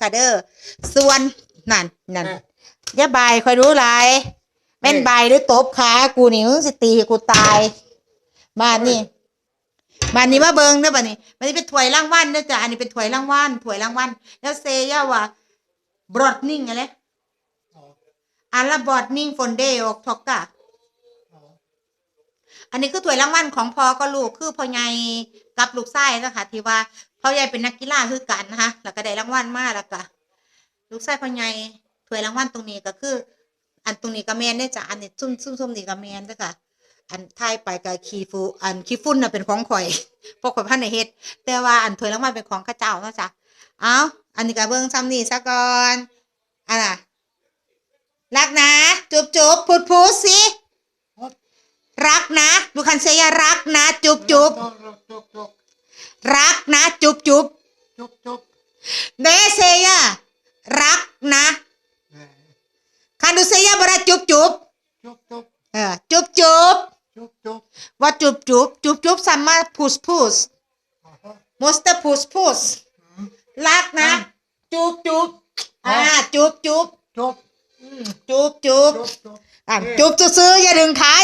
ค่ะเด้อส่วนนั่นนั่นอย่าบายคอยรู้ไรแม่นบายหรือตบขากูนี่มึงสิตีกูตายบ้านนี่บ้านนี้มาเบิงเด้อบ้านนี้มันนี้เป็นถ้วยรางวัลเด้อจ้ะอันนี้เป็นถ้วยรางวัลถ้วยรางวัลแล้วเซย่าว่าบรอดนิ่งอะไรอันละบรอดนิ่งฟอนเดย์ออกทอกกะ อันนี้คือถ้วยรางวัลของพ่อก็ลูกคือพ่อใหญ่กับลูกชายนะคะที่ว่าพ่อใหญ่เป็นนักกีฬาคือกันนะคะแล้วก็ได้รางวัลมาแล้วก็ลูกชายพ่อใหญ่ถ้วยรางวัลตรงนี้ก็คือ อันตรงนี้ก็แมนได้จ้ะอันนี้ซุ่มซุ่มซุ่มนี่ก็แมนเด้อค่ะอันท้ายไปกับคีฟูอันคีฟุ้นน่ะเป็นของข่อยพวกข่อยพันในเฮ็ดแต่ว่าอันถ้วยรางวัลเป็นของข้าเจ้าเนาะจ้ะเอาอันนี้ก็เบิ่งซ้ำนี่ซะก่อนอันน่ะรักนะ จุบจุบพูดพูดสิรักนะ คันเซียรักนะจุบจุบจุบจุบรักนะ จุบจุบจุบจุบเดเซียรักนะคันดูเซียบราจุบจุบจุบจุบเออจุบจุบจุบจุบว่าจุบจุบจุบจุบสัมมาพุสพุสมสเตอร์พุสพุสรักนะจุบจุบอ่าจุบจุบจุบจุบจุบจุบจุบอะจุบซื้อๆอย่าดึงขาอย่าดึงขาอย่าดึงขา